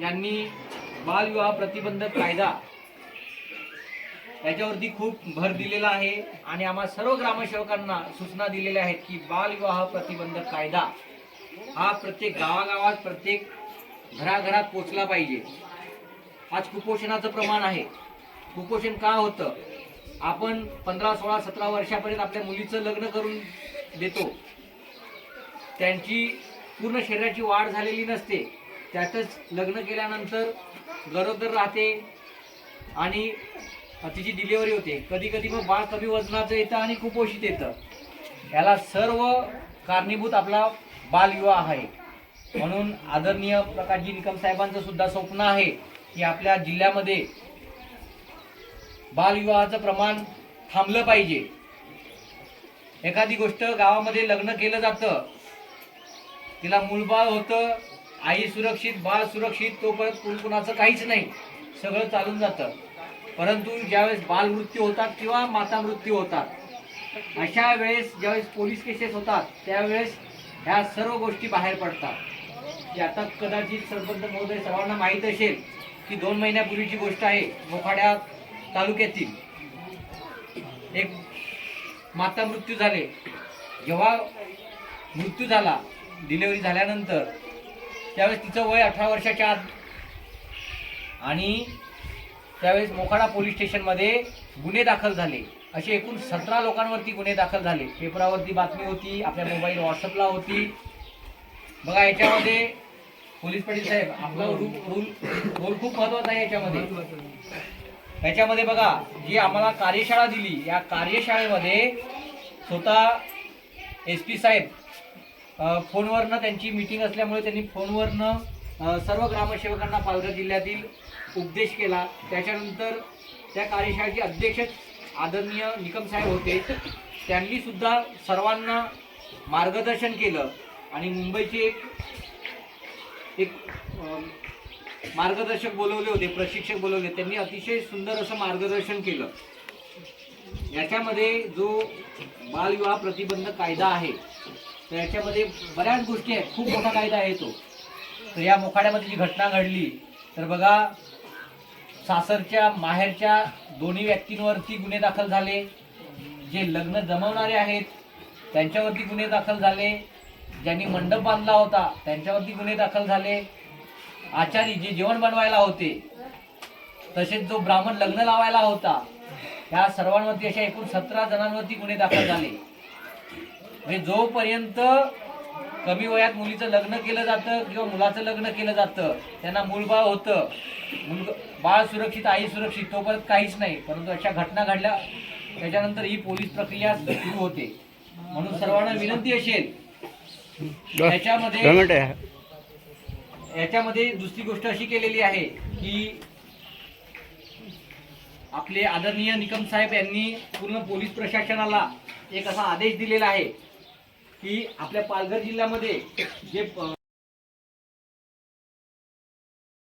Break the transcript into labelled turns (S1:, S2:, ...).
S1: यांनी बालविवाह प्रतिबंधक कायदा याच्यावरती खूप भर दिलेला आहे आणि आम्हा सर्व ग्रामसेवकांना सूचना दिलेल्या आहेत की बालविवाह प्रतिबंधक कायदा हा प्रत्येक गावागावात प्रत्येक घराघरात पोचला पाहिजे. आज कुपोषणाचं प्रमाण आहे. कुपोषण का होतं? आपण पंधरा सोळा सतरा वर्षापर्यंत आपल्या मुलीचं लग्न करून देतो. त्यांची पूर्ण शरीराची वाढ झालेली नसते. त्यातच लग्न केल्यानंतर गरोदर राहते आणि तिची डिलिव्हरी होते. कधी कधी मग बाळ कमी वजनाचं येतं आणि कुपोषित येतं. याला सर्व कारणीभूत आपला बालविवाह आहे. म्हणून आदरणीय प्रकाशजी निकम साहेबांचं सुद्धा स्वप्न आहे की आपल्या जिल्ह्यामध्ये बालविवाहाचं प्रमाण थांबलं पाहिजे. एखादी गोष्ट गावामध्ये लग्न केलं जातं तिला मूलबाळ होतं आई सुरक्षित बाळ सुरक्षित तोपर्यंत कुणकुणाचं काहीच नाही. सगळं चालून जातं. परंतु ज्यावेळेस बालमृत्यू होतात किंवा माता मृत्यू होतात अशा वेळेस ज्यावेळेस पोलीस केसेस होतात त्यावेळेस ह्या सर्व गोष्टी बाहेर पडतात. की आता कदाचित सरपंच महोदय सर्वांना माहीत असेल की दोन महिन्यापूर्वीची गोष्ट आहे मोखाड्या तालुक्यातील. एक माता मृत्यू झाले. जेव्हा मृत्यू झाला डिलेवरी झाल्यानंतर त्यावेळेस तिचं वय अठरा वर्षाच्या आत. आणि त्यावेळेस मोखाडा पोलीस स्टेशनमध्ये गुन्हे दाखल झाले. असे एकूण सतरा लोकांवरती गुन्हे दाखल झाले. पेपरावरती बातमी होती आपल्या मोबाईल व्हॉट्सअपला होती. बघा याच्यामध्ये पोलीस पाटील साहेब आपला रूल रूल रोल खूप महत्त्वाचा आहे याच्यामध्ये. याच्यामध्ये बघा जी आम्हाला कार्यशाळा दिली या कार्यशाळेमध्ये स्वतः एस पी साहेब फोनवरनं त्यांची मीटिंग असल्यामुळे त्यांनी फोनवरनं सर्व ग्रामसेवकांना पालघर जिल्ह्यातील उपदेश केला. त्याच्यानंतर त्या कार्यशाळेचे अध्यक्ष आदरणीय निकम साहेब होते. त्यांनीसुद्धा सर्वांना मार्गदर्शन केलं आणि मुंबईचे एक एक मार्गदर्शक बोलवले होते प्रशिक्षक बोलवले. त्यांनी अतिशय सुंदर असं मार्गदर्शन केलं. याच्यामध्ये जो बालविवाह प्रतिबंध कायदा आहे तर याच्यामध्ये बऱ्याच गोष्टी आहेत. खूप मोठा कायदा आहे तो. तर या मोखाड्यामध्ये जी घटना घडली तर बघा सासरच्या माहेरच्या दोन्ही व्यक्तींवरती गुन्हे दाखल झाले. जे लग्न जमवणारे आहेत त्यांच्यावरती गुन्हे दाखल झाले. ज्यांनी मंडप बांधला होता त्यांच्यावरती गुन्हे दाखल झाले. आचारी जे जेवण बनवायला होते तसेच जो ब्राह्मण लग्न लावायला होता या सर्वांवरती अशा एकूण सतरा जणांवरती गुन्हे दाखल झाले. म्हणजे जोपर्यंत कमी वयात मुलीचं लग्न केलं जातं किंवा मुलाचं लग्न केलं जातं त्यांना मूलबाळ होतं मुलग बाळ सुरक्षित आई सुरक्षित तोपर्यंत काहीच नाही. परंतु अशा घटना घडल्या त्याच्यानंतर ही पोलीस प्रक्रिया सुरू होते. म्हणून सर्वांना विनंती असेल याच्यामध्ये याच्यामध्ये दुसरी गोष्ट अशी केलेली आहे की आपले आदरणीय निकम साहेब यांनी पूर्ण पोलीस प्रशासनाला एक असा आदेश दिलेला आहे की आपल्या पालघर जिल्ह्यामध्ये जे